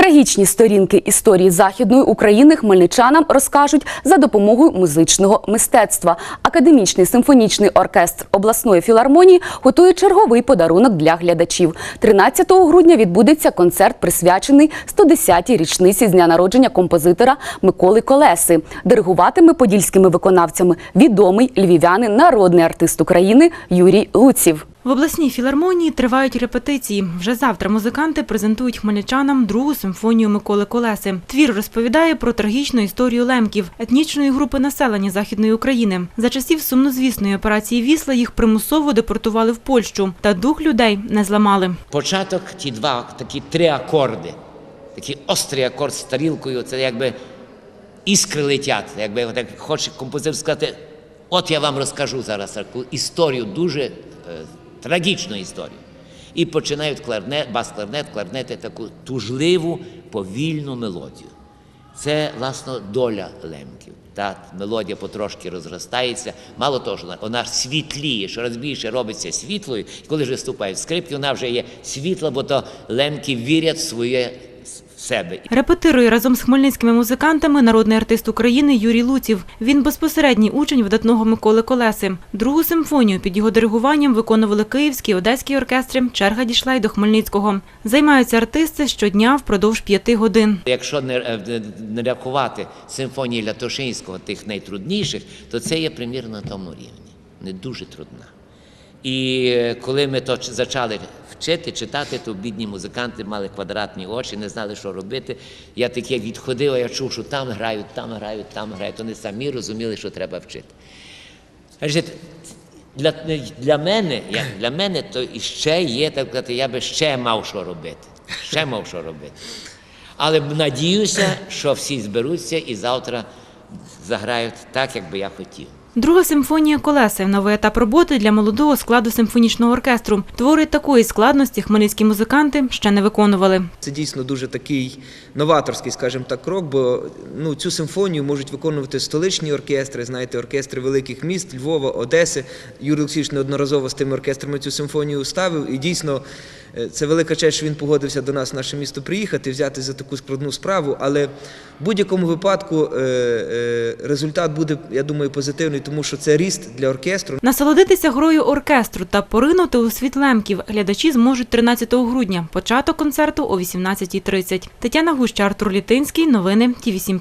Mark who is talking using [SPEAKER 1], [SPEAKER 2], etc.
[SPEAKER 1] Трагічні сторінки історії західної України хмельничанам розкажуть за допомогою музичного мистецтва. Академічний симфонічний оркестр обласної філармонії готує черговий подарунок для глядачів. 13 грудня відбудеться концерт, присвячений 110-й річниці з дня народження композитора Миколи Колеси. Диригуватиме подільськими виконавцями відомий львів'янин, народний артист України Юрій Луців.
[SPEAKER 2] В обласній філармонії тривають репетиції. Вже завтра музиканти презентують хмельничанам другу симфонію Миколи Колеси. Твір розповідає про трагічну історію лемків, етнічної групи населення Західної України. За часів сумнозвісної операції Вісла їх примусово депортували в Польщу, та дух людей не зламали.
[SPEAKER 3] Початок ті два, такі три акорди. Такий острий акорд з тарілкою, це якби іскри летять. Якби так хоче композитор сказати, от я вам розкажу зараз історію, дуже е, трагічну історію. І починають кларнет, бас-кларнет, кларнети таку тужливу, повільну мелодію. Це, власне, доля лемків. Та мелодія потрошки розростається. Мало того, що вона- світліє, щораз більше робиться світлою. І коли вже вступає в скрипки, вона вже є світла, бо то лемки вірять в своє себе.
[SPEAKER 2] Репетирує разом з хмельницькими музикантами народний артист України Юрій Луців. Він безпосередній учень видатного Миколи Колеси. Другу симфонію під його диригуванням виконували київські, одеські оркестри. Черга дійшла й до Хмельницького. Займаються артисти щодня впродовж п'яти годин.
[SPEAKER 3] Якщо не, е, не рахувати симфонії Лятошинського, тих найтрудніших, то це є примірно на тому рівні. Не дуже трудна. І коли ми то зачали вчити, читати, то бідні музиканти мали квадратні очі, не знали, що робити. Я таке відходив, я чув, що там грають, там грають, там грають. Вони самі розуміли, що треба вчити. Для, для мене, як для мене, то іще є, так сказати, я би ще мав що робити. Ще мав що робити. Але надіюся, що всі зберуться і завтра заграють так, як би я хотів.
[SPEAKER 2] Друга симфонія Колеси новий етап роботи для молодого складу симфонічного оркестру. Твори такої складності хмельницькі музиканти ще не виконували.
[SPEAKER 4] Це дійсно дуже такий новаторський, скажімо так, крок, бо ну, цю симфонію можуть виконувати столичні оркестри, знаєте, оркестри великих міст, Львова, Одеси. Юрій Олексійович неодноразово з тими оркестрами цю симфонію ставив. І дійсно е, це велика честь, що він погодився до нас в наше місто приїхати, взяти за таку складну справу. Але в будь-якому випадку е, е, результат буде, я думаю, позитивний, тому що це ріст для оркестру.
[SPEAKER 2] Насолодитися грою оркестру та поринути у світ лемків глядачі зможуть 13 грудня. Початок концерту о 18.30. Тетяна Гуща, Артур Літинський. Новини Ті 7